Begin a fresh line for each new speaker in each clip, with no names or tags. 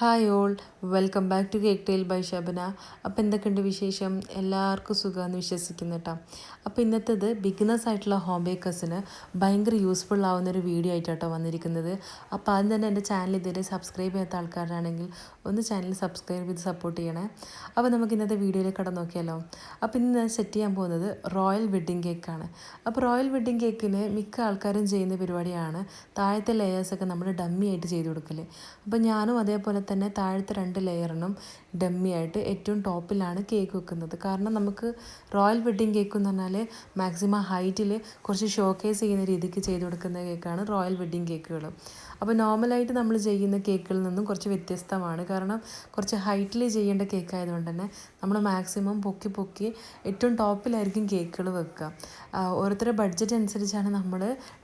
Hi all welcome back to cake tale by Shabana അപ്പോൾ എന്തൊക്കെയുണ്ട് വിശേഷം? എല്ലാവർക്കും സുഖമെന്ന് വിശ്വസിക്കുന്നു കേട്ടോ അപ്പോൾ ഇന്നത്തേത് ബിഗിനേഴ്സ് ആയിട്ടുള്ള ഹോം ബേക്കേഴ്സിന് ഭയങ്കര യൂസ്ഫുൾ ആവുന്ന ഒരു വീഡിയോ ആയിട്ടാട്ടോ വന്നിരിക്കുന്നത്. അപ്പോൾ ആദ്യം തന്നെ എന്റെ ചാനൽ ഇതുവരെ സബ്സ്ക്രൈബ് ചെയ്യാത്ത ആൾക്കാരാണെങ്കിൽ ഒന്ന് ചാനൽ സബ്സ്ക്രൈബ് ചെയ്ത് സപ്പോർട്ട് ചെയ്യണേ. അപ്പോൾ നമുക്ക് ഇന്നത്തെ വീഡിയോയിലേക്ക് കടന്ന് നോക്കിയാലോ. അപ്പോൾ ഇന്ന് സെറ്റ് ചെയ്യാൻ പോകുന്നത് റോയൽ വെഡ്ഡിങ് കേക്കാണ് അപ്പോൾ റോയൽ വെഡ്ഡിങ് കേക്കിന് മിക്ക ആൾക്കാരും ചെയ്യുന്ന പരിപാടിയാണ് താഴത്തെ ലെയേഴ്സൊക്കെ നമ്മൾ ഡമ്മി ആയിട്ട് ചെയ്ത് കൊടുക്കൽ അപ്പോൾ ഞാനും അതേപോലെ തന്നെ താഴത്തെ രണ്ട് ലെയറിനും ഡമ്മി ആയിട്ട് ഏറ്റവും ടോപ്പിലാണ് കേക്ക് വെക്കുന്നത്. കാരണം നമുക്ക് റോയൽ വെഡ്ഡിങ് കേക്ക് എന്ന് പറഞ്ഞാൽ മാക്സിമം ഹൈറ്റിൽ കുറച്ച് ഷോക്കേസ് ചെയ്യുന്ന രീതിക്ക് ചെയ്ത് കൊടുക്കുന്ന കേക്കാണ് റോയൽ വെഡ്ഡിങ് കേക്കുകൾ അപ്പോൾ നോർമലായിട്ട് നമ്മൾ ചെയ്യുന്ന കേക്കിൽ നിന്നും കുറച്ച് വ്യത്യസ്തമാണ്. കാരണം കുറച്ച് ഹൈറ്റിൽ ചെയ്യേണ്ട കേക്ക് ആയതുകൊണ്ട് തന്നെ നമ്മൾ മാക്സിമം പൊക്കി പൊക്കി ഏറ്റവും ടോപ്പിലായിരിക്കും കേക്കുകൾ വെക്കുക ഓരോരുത്തരുടെ ബഡ്ജറ്റ് അനുസരിച്ചാണ് നമ്മൾ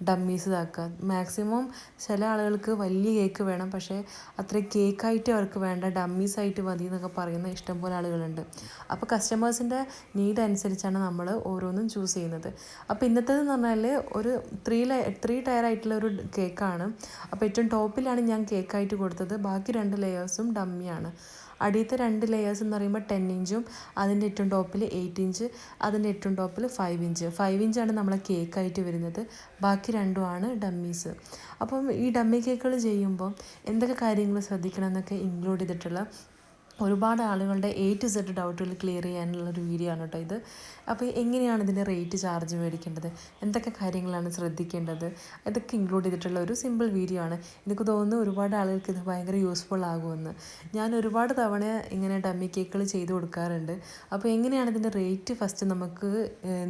ഡമ്മീസ് ഇതാക്കുക മാക്സിമം ചില ആളുകൾക്ക് വലിയ കേക്ക് വേണം. പക്ഷേ അത്ര കേക്കായിട്ട് അവർക്ക് വേണ്ട ഡമ്മീസ് ആയിട്ട് മതി എന്നൊക്കെ പറയുന്ന ഇഷ്ടംപോലെ ആളുകളുണ്ട്. അപ്പോൾ കസ്റ്റമേഴ്സിന്റെ നീഡ് അനുസരിച്ചാണ് നമ്മൾ ഓരോന്നും ചൂസ് ചെയ്യുന്നത്. അപ്പോൾ ഇന്നത്തേതെന്ന് പറഞ്ഞാൽ ഒരു ത്രീ ത്രീ ടയർ ആയിട്ടുള്ള ഒരു കേക്കാണ് അപ്പോൾ ഏറ്റവും ടോപ്പിലാണ് ഞാൻ കേക്കായിട്ട് കൊടുത്തത്. ബാക്കി രണ്ട് ലെയേഴ്സും ഡമ്മിയാണ്. അടിയത്തെ രണ്ട് ലെയേഴ്സ് എന്ന് പറയുമ്പോൾ ടെൻ ഇഞ്ചും അതിന്റെ ഏറ്റവും ടോപ്പിൽ എയ്റ്റ് ഇഞ്ച് അതിന്റെ ഏറ്റവും ടോപ്പിൽ ഫൈവ് ഇഞ്ച്. ഫൈവ് ഇഞ്ചാണ് നമ്മളെ കേക്കായിട്ട് വരുന്നത്. ബാക്കി രണ്ടും ആണ് ഡമ്മീസ്. അപ്പം ഈ ഡമ്മി കേക്കുകൾ ചെയ്യുമ്പോൾ എന്തൊക്കെ കാര്യങ്ങൾ ശ്രദ്ധിക്കണം എന്നൊക്കെ ഇൻക്ലൂഡ് ചെയ്തിട്ടുള്ള ഒരുപാട് ആളുകളുടെ എ ടു സെഡ് ഡൗട്ടുകൾ ക്ലിയർ ചെയ്യാനുള്ള ഒരു വീഡിയോ ആണ് കേട്ടോ ഇത്. അപ്പോൾ എങ്ങനെയാണ് ഇതിന്റെ റേറ്റ് ചാർജ് മേടിക്കേണ്ടത്? എന്തൊക്കെ കാര്യങ്ങളാണ് ശ്രദ്ധിക്കേണ്ടത്? ഇതൊക്കെ ഇൻക്ലൂഡ് ചെയ്തിട്ടുള്ള ഒരു സിമ്പിൾ വീഡിയോ ആണ്. എനിക്ക് തോന്നുന്നു ഒരുപാട് ആളുകൾക്ക് ഇത് ഭയങ്കര യൂസ്ഫുൾ ആകുമെന്ന്. ഞാൻ ഒരുപാട് തവണ ഇങ്ങനെ ഡമ്മി കേക്കുകൾ ചെയ്തു കൊടുക്കാറുണ്ട്. അപ്പോൾ എങ്ങനെയാണ് ഇതിന്റെ റേറ്റ് ഫസ്റ്റ് നമുക്ക്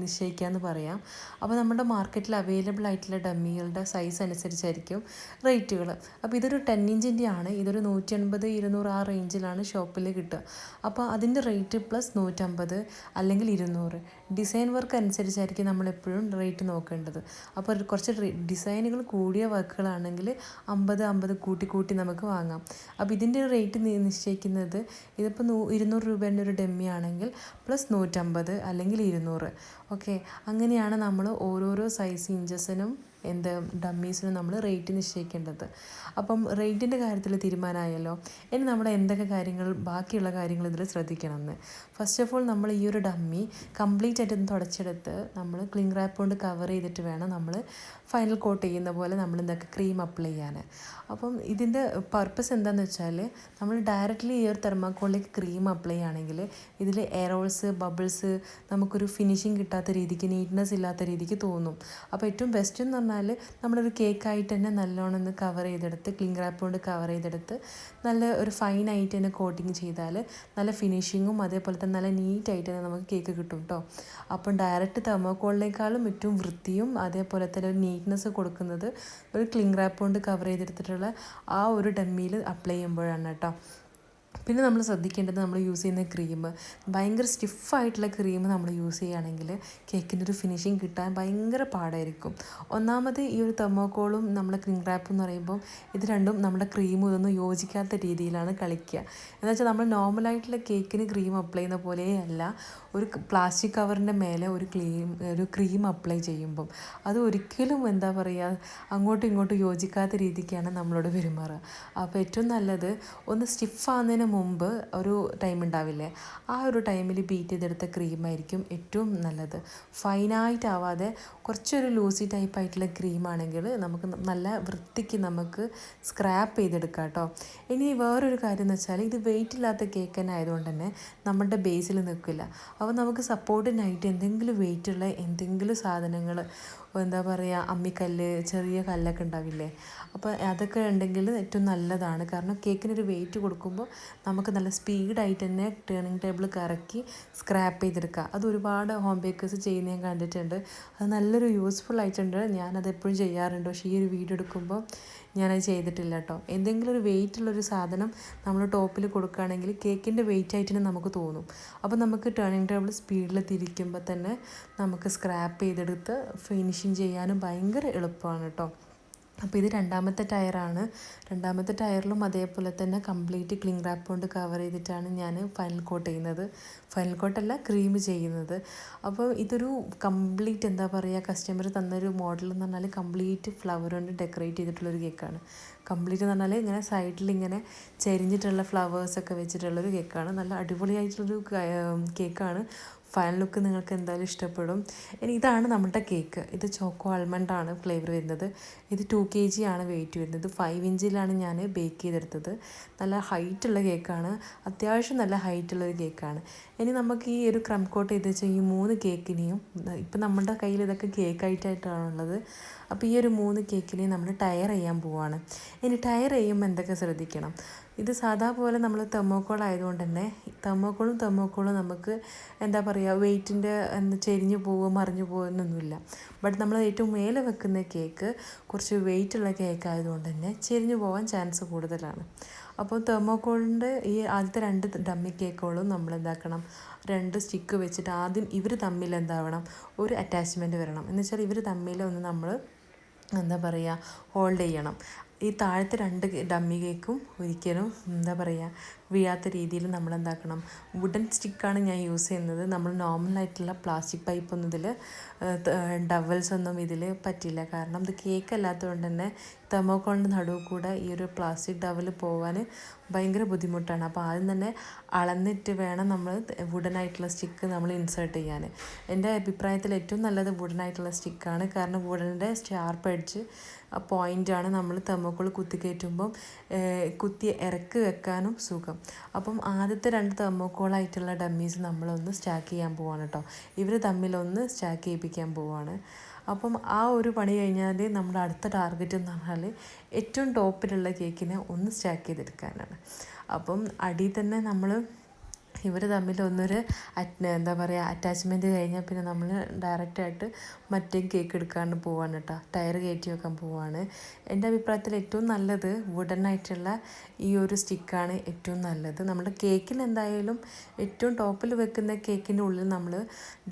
നിശ്ചയിക്കാമെന്ന് പറയാം. അപ്പോൾ നമ്മുടെ മാർക്കറ്റിൽ അവൈലബിൾ ആയിട്ടുള്ള ഡമ്മികളുടെ സൈസ് അനുസരിച്ചായിരിക്കും റേറ്റുകൾ. അപ്പോൾ ഇതൊരു ടെൻ ഇഞ്ചിന്റെ ആണ്. ഇതൊരു നൂറ്റി അൻപത് ഇരുന്നൂറ് ആ റേഞ്ചിലാണ് ഷോപ്പിൽ കിട്ടുക. അപ്പോൾ അതിന്റെ റേറ്റ് പ്ലസ് നൂറ്റമ്പത് അല്ലെങ്കിൽ ഇരുന്നൂറ്. ഡിസൈൻ വർക്ക് അനുസരിച്ചായിരിക്കും നമ്മൾ എപ്പോഴും റേറ്റ് നോക്കേണ്ടത്. അപ്പോൾ കുറച്ച് ഡിസൈനുകൾ കൂടിയ വർക്കുകളാണെങ്കിൽ അമ്പത് അമ്പത് കൂട്ടി കൂട്ടി നമുക്ക് വാങ്ങാം. അപ്പോൾ ഇതിന്റെ റേറ്റ് നിശ്ചയിക്കുന്നത് ഇതിപ്പോൾ നൂ ഇരുന്നൂറ് രൂപേന്റെ ഒരു ഡെമ്മി ആണെങ്കിൽ പ്ലസ് നൂറ്റമ്പത് അല്ലെങ്കിൽ ഇരുന്നൂറ്. ഓക്കെ. അങ്ങനെയാണ് നമ്മൾ ഓരോരോ സൈസ് ഇഞ്ചസിനും എന്ത് ഡമ്മീസിന് നമ്മൾ റേറ്റ് നിശ്ചയിക്കേണ്ടത്. അപ്പം റേറ്റിന്റെ കാര്യത്തിൽ തീരുമാനമായല്ലോ ഇനി നമ്മൾ എന്തൊക്കെ കാര്യങ്ങൾ ബാക്കിയുള്ള കാര്യങ്ങൾ ഇതിൽ ശ്രദ്ധിക്കണം എന്ന് ഫസ്റ്റ് ഓഫ് ഓൾ നമ്മൾ ഈ ഒരു ഡമ്മി കംപ്ലീറ്റ് ആയിട്ടൊന്ന് തുടച്ചെടുത്ത് നമ്മൾ ക്ലിങ് റാപ്പ് കൊണ്ട് കവർ ചെയ്തിട്ട് വേണം നമ്മൾ ഫൈനൽ കോട്ട് ചെയ്യുന്ന പോലെ നമ്മൾ എന്തൊക്കെ ക്രീം അപ്ലൈ ചെയ്യാൻ അപ്പം ഇതിന്റെ പർപ്പസ് എന്താണെന്ന് വെച്ചാൽ നമ്മൾ ഡയറക്റ്റ്ലി ഈ ഒരു തെർമാക്കോളിലേക്ക് ക്രീം അപ്ലൈ ചെയ്യുകയാണെങ്കിൽ ഇതിൽ എയറോൾസ് ബബിൾസ് നമുക്കൊരു ഫിനിഷിങ് കിട്ടാത്ത രീതിക്ക് നീറ്റ്നെസ് ഇല്ലാത്ത രീതിക്ക് തോന്നും. അപ്പോൾ ഏറ്റവും ബെസ്റ്റ് എന്ന് പറഞ്ഞാൽ നമ്മളൊരു കേക്കായിട്ട് തന്നെ നല്ലോണം ഒന്ന് കവർ ചെയ്തെടുത്ത് ക്ലിംഗ് റാപ്പ് കൊണ്ട് കവർ ചെയ്തെടുത്ത് നല്ല ഒരു ഫൈൻ ആയിട്ട് തന്നെ കോട്ടിങ് ചെയ്താൽ നല്ല ഫിനിഷിങ്ങും അതേപോലെ തന്നെ നല്ല നീറ്റായിട്ട് തന്നെ നമുക്ക് കേക്ക് കിട്ടും കേട്ടോ അപ്പം ഡയറക്റ്റ് തെർമോക്കോളിനേക്കാളും ഏറ്റവും വൃത്തിയും അതേപോലെ തന്നെ ഒരു നീറ്റ്നെസ് കൊടുക്കുന്നത് ഒരു ക്ലിംഗ് റാപ്പ് കൊണ്ട് കവർ ചെയ്തെടുത്തിട്ടുള്ള ആ ഒരു ഡമ്മിയിൽ അപ്ലൈ ചെയ്യുമ്പോഴാണ് കേട്ടോ പിന്നെ നമ്മൾ ശ്രദ്ധിക്കേണ്ടത് നമ്മൾ യൂസ് ചെയ്യുന്ന ക്രീം ഭയങ്കര സ്റ്റിഫായിട്ടുള്ള ക്രീം നമ്മൾ യൂസ് ചെയ്യുകയാണെങ്കിൽ കേക്കിന്റെ ഒരു ഫിനിഷിങ് കിട്ടാൻ ഭയങ്കര പാടായിരിക്കും. ഒന്നാമത് ഈ ഒരു തെർമോക്കോളും നമ്മുടെ ക്രീം റാപ്പ് എന്ന് പറയുമ്പോൾ ഇത് രണ്ടും നമ്മുടെ ക്രീമും ഇതൊന്നും യോജിക്കാത്ത രീതിയിലാണ് കളിക്കുക. എന്നുവെച്ചാൽ നമ്മൾ നോർമലായിട്ടുള്ള കേക്കിന് ക്രീം അപ്ലൈ ചെയ്യുന്ന പോലെയല്ല. ഒരു പ്ലാസ്റ്റിക് കവറിന്റെ മേലെ ഒരു ക്രീം ഒരു ക്രീം അപ്ലൈ ചെയ്യുമ്പം അത് ഒരിക്കലും എന്താ പറയുക അങ്ങോട്ടും ഇങ്ങോട്ടും യോജിക്കാത്ത രീതിക്കാണ് നമ്മളോട് പെരുമാറുക. അപ്പോൾ ഏറ്റവും നല്ലത് ഒന്ന് സ്റ്റിഫ് സ്റ്റിഫാകുന്നതിന് മുമ്പ് ഒരു ടൈം ഉണ്ടാവില്ലേ ആ ഒരു ടൈമിൽ ബീറ്റ് ചെയ്തെടുത്ത ക്രീമായിരിക്കും ഏറ്റവും നല്ലത്. ഫൈനായിട്ട് ആവാതെ കുറച്ചൊരു ലൂസി ടൈപ്പ് ആയിട്ടുള്ള ക്രീമാണെങ്കിൽ നമുക്ക് നല്ല വൃത്തിക്ക് നമുക്ക് സ്ക്രാപ്പ് ചെയ്തെടുക്കാം കേട്ടോ. ഇനി വേറൊരു കാര്യം എന്ന് വെച്ചാൽ ഇത് വെയിറ്റ് ഇല്ലാത്ത കേക്ക് തന്നെ ആയതുകൊണ്ട് തന്നെ നമ്മുടെ ബേസിൽ നിൽക്കില്ല. അപ്പോൾ നമുക്ക് സപ്പോർട്ടിനായിട്ട് എന്തെങ്കിലും വെയിറ്റുള്ള എന്തെങ്കിലും സാധനങ്ങൾ എന്താ പറയുക അമ്മിക്കല്ല് ചെറിയ കല്ലൊക്കെ ഉണ്ടാവില്ലേ? അപ്പോൾ അതൊക്കെ ഉണ്ടെങ്കിൽ ഏറ്റവും നല്ലതാണ്. കാരണം കേക്കിനൊരു വെയിറ്റ് കൊടുക്കുമ്പോൾ നമുക്ക് നല്ല സ്പീഡായിട്ട് തന്നെ ടേണിംഗ് ടേബിൾ കറക്കി സ്ക്രാപ്പ് ചെയ്തെടുക്കുക അത് ഒരുപാട് ഹോം ബേക്കേഴ്സ് ചെയ്യുന്ന ഞാൻ കണ്ടിട്ടുണ്ട്. അത് നല്ലൊരു യൂസ്ഫുൾ ആയിട്ടുണ്ട്. ഞാനത് എപ്പോഴും ചെയ്യാറുണ്ട്. പക്ഷേ ഈ ഒരു വീഡിയോ എടുക്കുമ്പോൾ ഞാനത് ചെയ്തിട്ടില്ല കേട്ടോ എന്തെങ്കിലും ഒരു വെയിറ്റ് ഉള്ളൊരു സാധനം നമ്മൾ ടോപ്പിൽ കൊടുക്കുകയാണെങ്കിൽ കേക്കിന്റെ വെയിറ്റ് ആയിട്ട് തന്നെ നമുക്ക് തോന്നും. അപ്പോൾ നമുക്ക് ടേണിംഗ് ടേബിൾ സ്പീഡിൽ തിരിക്കുമ്പോൾ തന്നെ നമുക്ക് സ്ക്രാപ്പ് ചെയ്തെടുത്ത് ഫിനിഷിങ് ചെയ്യാനും ഭയങ്കര എളുപ്പമാണ് കേട്ടോ അപ്പോൾ ഇത് രണ്ടാമത്തെ ടയറാണ് രണ്ടാമത്തെ ടയറിലും അതേപോലെ തന്നെ കംപ്ലീറ്റ് ക്ലിങ് റാപ്പ് കൊണ്ട് കവർ ചെയ്തിട്ടാണ് ഞാൻ ഫൈനൽ കോട്ട് ചെയ്യുന്നത്. ഫൈനൽ കോട്ടല്ല ക്രീം ചെയ്യുന്നത്. അപ്പോൾ ഇതൊരു കംപ്ലീറ്റ് എന്താ പറയുക കസ്റ്റമർ തന്നൊരു മോഡൽ എന്ന് പറഞ്ഞാൽ കംപ്ലീറ്റ് ഫ്ലവർ കൊണ്ട് ഡെക്കറേറ്റ് ചെയ്തിട്ടുള്ളൊരു കേക്കാണ് കംപ്ലീറ്റ് എന്ന് പറഞ്ഞാൽ ഇങ്ങനെ സൈഡിൽ ഇങ്ങനെ ചെരിഞ്ഞിട്ടുള്ള ഫ്ലവേഴ്സൊക്കെ വെച്ചിട്ടുള്ളൊരു കേക്കാണ് നല്ല അടിപൊളിയായിട്ടുള്ളൊരു കേക്കാണ് ഫൈനൽ ലുക്ക് നിങ്ങൾക്ക് എന്തായാലും ഇഷ്ടപ്പെടും. ഇനി ഇതാണ് നമ്മുടെ കേക്ക്. ഇത് ചോക്കോ ആൽമണ്ട് ആണ് ഫ്ലേവർ വരുന്നത്. ഇത് ടു കെ ജി ആണ് വെയിറ്റ് വരുന്നത്. ഫൈവ് ഇഞ്ചിലാണ് ഞാൻ ബേക്ക് ചെയ്തെടുത്തത്. നല്ല ഹൈറ്റുള്ള കേക്കാണ് അത്യാവശ്യം നല്ല ഹൈറ്റുള്ള ഒരു കേക്കാണ് ഇനി നമുക്ക് ഈ ഒരു ക്രം കോട്ട് ചെയ്ത് വെച്ചാൽ ഈ മൂന്ന് കേക്കിനെയും ഇപ്പം നമ്മുടെ കയ്യിൽ ഇതൊക്കെ കേക്ക് ആയിട്ടാണുള്ളത് അപ്പോൾ ഈ ഒരു മൂന്ന് കേക്കിനെയും നമ്മൾ ടയർ ചെയ്യാൻ പോവാണ്. ഇനി ടയർ ചെയ്യുമ്പോൾ എന്തൊക്കെ ശ്രദ്ധിക്കണം? ഇത് സാധാ പോലെ നമ്മൾ തെർമോക്കോൾ ആയതുകൊണ്ട് തന്നെ തെർമോക്കോളും തെർമോക്കോളും നമുക്ക് എന്താ പറയുക വെയിറ്റിന്റെ എന്താ ചെരിഞ്ഞു പോവുക മറിഞ്ഞു പോകുന്നൊന്നുമില്ല ബട്ട് നമ്മൾ ഏറ്റവും മേലെ വെക്കുന്ന കേക്ക് കുറച്ച് വെയിറ്റുള്ള കേക്ക് ആയതുകൊണ്ട് തന്നെ ചെരിഞ്ഞു പോകാൻ ചാൻസ് കൂടുതലാണ്. അപ്പോൾ തെർമോക്കോളിന്റെ ഈ ആദ്യത്തെ രണ്ട് ഡമ്മി കേക്കുകളും നമ്മൾ എന്താക്കണം രണ്ട് സ്റ്റിക്ക് വെച്ചിട്ട് ആദ്യം ഇവർ തമ്മിൽ എന്താവണം ഒരു അറ്റാച്ച്മെന്റ് വരണം. എന്ന് വെച്ചാൽ ഇവർ തമ്മിൽ ഒന്ന് നമ്മൾ എന്താ പറയുക ഹോൾഡ് ചെയ്യണം. ഈ താഴത്തെ രണ്ട് ഡമ്മി കേക്കും ഒരിക്കലും എന്താ പറയുക വീഴാത്ത രീതിയിൽ നമ്മൾ എന്താക്കണം വുഡൻ സ്റ്റിക്കാണ് ഞാൻ യൂസ് ചെയ്യുന്നത്. നമ്മൾ നോർമൽ ആയിട്ടുള്ള പ്ലാസ്റ്റിക് പൈപ്പ് ഒന്നും ഇതിൽ ഡവൽസ് ഒന്നും ഇതിൽ പറ്റില്ല. കാരണം ഇത് കേക്ക് അല്ലാത്തതുകൊണ്ട് തന്നെ തെർമോക്കോളിന്റെ നടുവ് കൂടെ ഈ ഒരു പ്ലാസ്റ്റിക് ഡവൽ പോകാൻ ഭയങ്കര ബുദ്ധിമുട്ടാണ്. അപ്പോൾ ആദ്യം തന്നെ അളന്നിട്ട് വേണം നമ്മൾ വുഡൻ ആയിട്ടുള്ള സ്റ്റിക്ക് നമ്മൾ ഇൻസേർട്ട് ചെയ്യാൻ. എന്റെ അഭിപ്രായത്തിൽ ഏറ്റവും നല്ലത് വുഡൻ ആയിട്ടുള്ള സ്റ്റിക്കാണ് കാരണം വുഡന്റെ സ്റ്റാർപ്പ് അടിച്ച് പോയിന്റാണ് നമ്മൾ തെർമോക്കോൾ കുത്തി കയറ്റുമ്പം കുത്തി ഇറക്കി വെക്കാനും സുഖം. അപ്പം ആദ്യത്തെ രണ്ട് തെർമോക്കോളായിട്ടുള്ള ഡമ്മീസ് നമ്മളൊന്ന് സ്റ്റാക്ക് ചെയ്യാൻ പോവാണ് കേട്ടോ ഇവർ തമ്മിലൊന്ന് സ്റ്റാക്ക് ചെയ്യിപ്പിക്കാൻ പോവാണ്. അപ്പം ആ ഒരു പണി കഴിഞ്ഞാൽ നമ്മുടെ അടുത്ത ടാർഗറ്റ് എന്ന് പറഞ്ഞാൽ ഏറ്റവും ടോപ്പിലുള്ള കേക്കിനെ ഒന്ന് സ്റ്റാക്ക് ചെയ്തെടുക്കാനാണ്. അപ്പം അടിയിൽ തന്നെ നമ്മൾ ഇവർ തമ്മിൽ ഒന്നൊരു എന്താ പറയുക അറ്റാച്ച്മെന്റ് കഴിഞ്ഞാൽ പിന്നെ നമ്മൾ ഡയറക്റ്റായിട്ട് മറ്റേ കേക്ക് എടുക്കാണ്ട് പോവാണ് കേട്ടോ ടയർ കയറ്റി വെക്കാൻ പോവാണ്. എന്റെ അഭിപ്രായത്തിൽ ഏറ്റവും നല്ലത് വുഡൻ ആയിട്ടുള്ള ഈ ഒരു സ്റ്റിക്കാണ് ഏറ്റവും നല്ലത്. നമ്മുടെ കേക്കിന് എന്തായാലും ഏറ്റവും ടോപ്പിൽ വെക്കുന്ന കേക്കിന്റെ ഉള്ളിൽ നമ്മൾ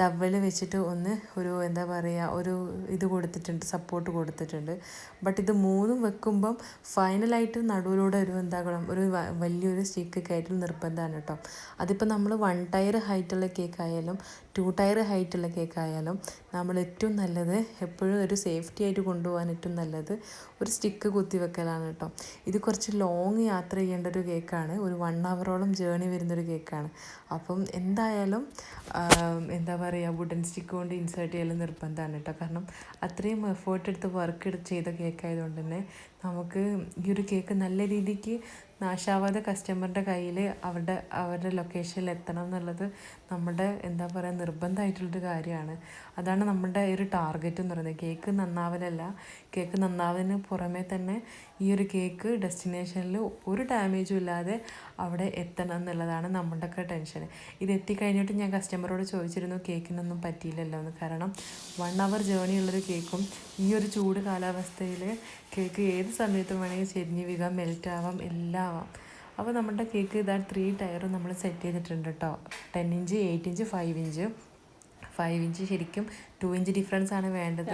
ഡബിൾ വെച്ചിട്ട് ഒന്ന് ഒരു എന്താ പറയുക ഒരു ഇത് കൊടുത്തിട്ടുണ്ട് സപ്പോർട്ട് കൊടുത്തിട്ടുണ്ട്. ബട്ട് ഇത് മൂന്നും വെക്കുമ്പം ഫൈനലായിട്ട് നടുവിലൂടെ ഒരു എന്താകണം ഒരു വലിയൊരു സ്റ്റിക്ക് കയറ്റൽ നിർബന്ധമാണ് കേട്ടോ അതിപ്പോൾ നമ്മൾ വൺ ടയർ ഹൈറ്റുള്ള കേക്ക് ആയാലും ടു ടയർ ഹൈറ്റുള്ള കേക്ക് ആയാലും നമ്മൾ ഏറ്റവും നല്ലത് എപ്പോഴും ഒരു സേഫ്റ്റി ആയിട്ട് കൊണ്ടുപോകാൻ ഏറ്റവും നല്ലത് ഒരു സ്റ്റിക്ക് കുത്തി വെക്കലാണ് കേട്ടോ. ഇത് കുറച്ച് ലോങ് യാത്ര ചെയ്യേണ്ട ഒരു കേക്കാണ് ഒരു വൺ അവറോളം ജേണി വരുന്നൊരു കേക്കാണ് അപ്പം എന്തായാലും എന്താ പറയുക വുഡൻ സ്റ്റിക്ക് കൊണ്ട് ഇൻസേർട്ട് ചെയ്യൽ നിർബന്ധമാണ് കേട്ടോ. കാരണം അത്രയും എഫേർട്ട് എടുത്ത് വർക്ക് ചെയ്ത കേക്ക് ആയതുകൊണ്ട് തന്നെ നമുക്ക് ഈ ഒരു കേക്ക് നല്ല രീതിക്ക് നാശാവാതെ കസ്റ്റമറിന്റെ കയ്യിൽ അവരുടെ അവരുടെ ലൊക്കേഷനിൽ എത്തണം എന്നുള്ളത് നമ്മുടെ എന്താ പറയുക നിർബന്ധമായിട്ടുള്ളൊരു കാര്യമാണ്. അതാണ് നമ്മുടെ ഒരു ടാർഗറ്റ് എന്ന് പറയുന്നത്. കേക്ക് നന്നാവലല്ല. കേക്ക് നന്നാവലിന് പുറമേ തന്നെ ഈ ഒരു കേക്ക് ഡെസ്റ്റിനേഷനിൽ ഒരു ഡാമേജും ഇല്ലാതെ അവിടെ എത്തണം എന്നുള്ളതാണ് നമ്മുടെയൊക്കെ ടെൻഷൻ ഇത് എത്തിക്കഴിഞ്ഞിട്ട് ഞാൻ കസ്റ്റമറോട് ചോദിച്ചിരുന്നു കേക്കിനൊന്നും പറ്റിയില്ലല്ലോ എന്ന് കാരണം വൺ അവർ ജേണി ഉള്ളൊരു കേക്കും ഈ ഒരു ചൂട് കാലാവസ്ഥയിൽ കേക്ക് ഏത് സമയത്തും വേണമെങ്കിൽ ചെരിഞ്ഞ് വീകാം മെൽറ്റ് ആവാം എല്ലാം ആവാം. അപ്പോൾ നമ്മുടെ കേക്ക് ഇതാ ത്രീ ടയറും നമ്മൾ സെറ്റ് ചെയ്തിട്ടുണ്ട് കേട്ടോ ten inch eight inch five inch five inch ശരിക്കും ടു ഇഞ്ച് ഡിഫറൻസ് ആണ് വേണ്ടത്.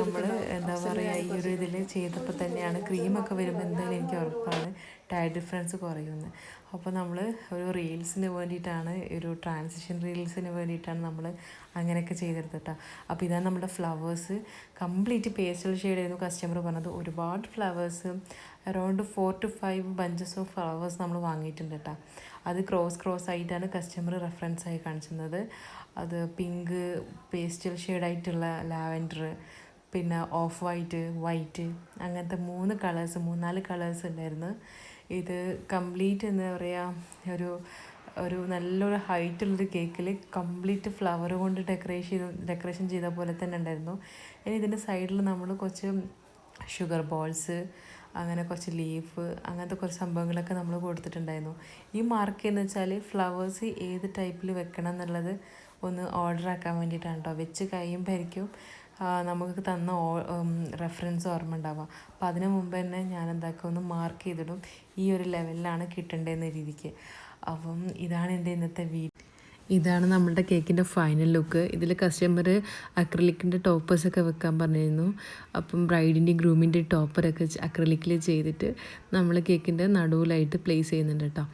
നമ്മൾ എന്താ പറയുക ഈ ഒരു ഇതിൽ ചെയ്തപ്പോൾ തന്നെയാണ് ക്രീമൊക്കെ വരുമ്പോൾ എന്തായാലും എനിക്ക് ഉറപ്പാണ് ടയർ ഡിഫറൻസ് കുറയുമെന്ന് അപ്പോൾ നമ്മൾ ഒരു റീൽസിന് വേണ്ടിയിട്ടാണ് ഒരു ട്രാൻസിഷൻ റീൽസിന് വേണ്ടിയിട്ടാണ് നമ്മൾ അങ്ങനെയൊക്കെ ചെയ്തെടുത്തിട്ടാ അപ്പോൾ ഇതാണ് നമ്മുടെ ഫ്ലവേഴ്സ് കംപ്ലീറ്റ് പേസ്റ്റൽ ഷെയ്ഡായിരുന്നു കസ്റ്റമർ പറഞ്ഞത്. ഒരുപാട് flowers around four two five bunches of flowers നമ്മൾ വാങ്ങിയിട്ടുണ്ട് കേട്ടോ അത് ക്രോസ് ക്രോസ് ആയിട്ടാണ് കസ്റ്റമർ റെഫറൻസ് ആയി കാണിച്ചിരുന്നത്. അത് പിങ്ക് പേസ്റ്റൽ ഷെയ്ഡായിട്ടുള്ള ലാവൻഡർ പിന്നെ ഓഫ് വൈറ്റ് വൈറ്റ് അങ്ങനത്തെ മൂന്ന് കളേഴ്സ് മൂന്നാൽ കളേഴ്സ് ഉണ്ടായിരുന്നു. ഇത് കംപ്ലീറ്റ് എന്താ പറയുക ഒരു ഒരു നല്ലൊരു ഹൈറ്റുള്ളൊരു കേക്കിൽ കംപ്ലീറ്റ് ഫ്ലവർ കൊണ്ട് ഡെക്കറേഷൻ ചെയ്ത് ഡെക്കറേഷൻ ചെയ്ത പോലെ തന്നെ ഉണ്ടായിരുന്നു. ഇനി ഇതിന്റെ സൈഡിൽ നമ്മൾ കുറച്ച് ഷുഗർ ബോൾസ് അങ്ങനെ കുറച്ച് ലീഫ് അങ്ങനത്തെ കുറച്ച് സംഭവങ്ങളൊക്കെ നമ്മൾ കൊടുത്തിട്ടുണ്ടായിരുന്നു. ഈ മാർക്ക് എന്ന് വെച്ചാൽ ഫ്ലവേഴ്സ് ഏത് ടൈപ്പിൽ വെക്കണം എന്നുള്ളത് ഒന്ന് ഓർഡർ ആക്കാൻ വേണ്ടിയിട്ടാണ് കേട്ടോ. വെച്ച് കഴിയുമ്പോഴായിരിക്കും നമുക്ക് തന്ന റെഫറൻസ് ഓർമ്മ ഉണ്ടാവുക. അപ്പോൾ അതിന് മുമ്പ് തന്നെ ഞാൻ എന്താക്കുക ഒന്ന് മാർക്ക് ചെയ്തിടും. ഈ ഒരു ലെവലിലാണ് കിട്ടേണ്ടതെന്ന രീതിക്ക്. അപ്പം ഇതാണ് എന്റെ ഇന്നത്തെ വീഡിയോ. ഇതാണ് നമ്മുടെ കേക്കിന്റെ ഫൈനൽ ലുക്ക് ഇതിൽ കസ്റ്റമർ അക്രലിക്കിന്റെ ടോപ്പേഴ്സൊക്കെ വെക്കാൻ പറഞ്ഞിരുന്നു. അപ്പം ബ്രൈഡിന്റെയും ഗ്രൂമിന്റെ ടോപ്പറൊക്കെ അക്രലിക്കിൽ ചെയ്തിട്ട് നമ്മൾ കേക്കിന്റെ നടുവിലായിട്ട് പ്ലേസ് ചെയ്യുന്നുണ്ട് കേട്ടോ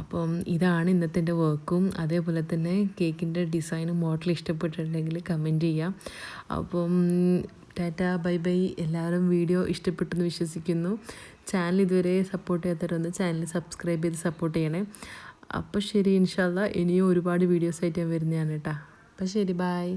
അപ്പം ഇതാണ് ഇന്നത്തെ എന്റെ വർക്കും അതേപോലെ തന്നെ കേക്കിന്റെ ഡിസൈനും മോഡൽ ഇഷ്ടപ്പെട്ടിട്ടുണ്ടെങ്കിൽ കമന്റ് ചെയ്യാം. അപ്പം ടാറ്റ ബൈ ബൈ. എല്ലാവരും വീഡിയോ ഇഷ്ടപ്പെട്ടെന്ന് വിശ്വസിക്കുന്നു. ചാനൽ ഇതുവരെ സപ്പോർട്ട് ചെയ്യാത്തവരൊന്ന് ചാനൽ സബ്സ്ക്രൈബ് ചെയ്ത് സപ്പോർട്ട് ചെയ്യണേ. അപ്പോൾ ശരി ഇൻഷാല്ല ഇനിയും ഒരുപാട് വീഡിയോസ് ആയിട്ട് ഞാൻ വരുന്നതാണ് കേട്ടോ. അപ്പോൾ ശരി ബായ്